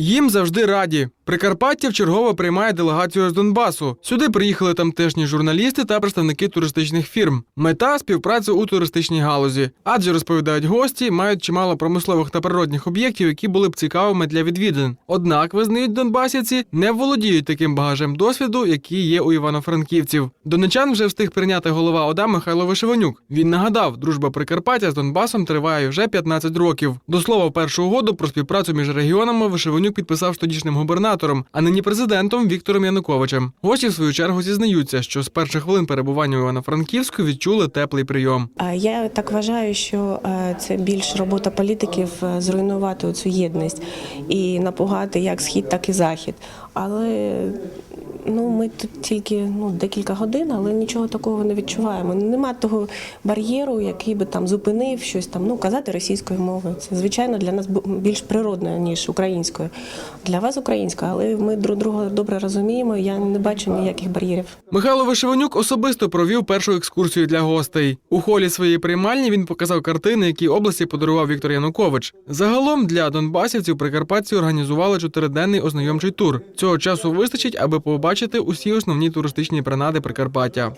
Їм завжди раді. Прикарпаття вчергово приймає делегацію з Донбасу. Сюди приїхали тамтешні журналісти та представники туристичних фірм. Мета співпраця у туристичній галузі. Адже розповідають гості, мають чимало промислових та природних об'єктів, які були б цікавими для відвідин. Однак визнають донбасівці, не володіють таким багажем досвіду, який є у івано-франківців. Донечан вже встиг прийняти голова ОДА Михайло Вишиванюк. Він нагадав, дружба Прикарпаття з Донбасом триває вже 15 років. До слова, першу угоду про співпрацю між регіонами Вишиванюк підписав з тодішнім губернатором, а нині президентом Віктором Януковичем. Гості в свою чергу зізнаються, що з перших хвилин перебування у Івано-Франківську відчули теплий прийом. Я так вважаю, що е, це більш робота політиків е, зруйнувати цю єдність і напугати як схід, так і захід. Але ну ми тут тільки ну декілька годин, але нічого такого не відчуваємо. Нема того бар'єру, який би там зупинив щось там. Ну казати російською мовою. Це звичайно для нас більш природно ніж українською. Для вас українська, але ми друг друга добре розуміємо. Я не бачу ніяких бар'єрів. Михайло Вишиванюк особисто провів першу екскурсію для гостей. У холі своєї приймальні він показав картини, які області подарував Віктор Янукович. Загалом для донбасівців прикарпатці організували чотириденний ознайомчий тур. Цього часу вистачить, аби побачити усі основні туристичні принади Прикарпаття.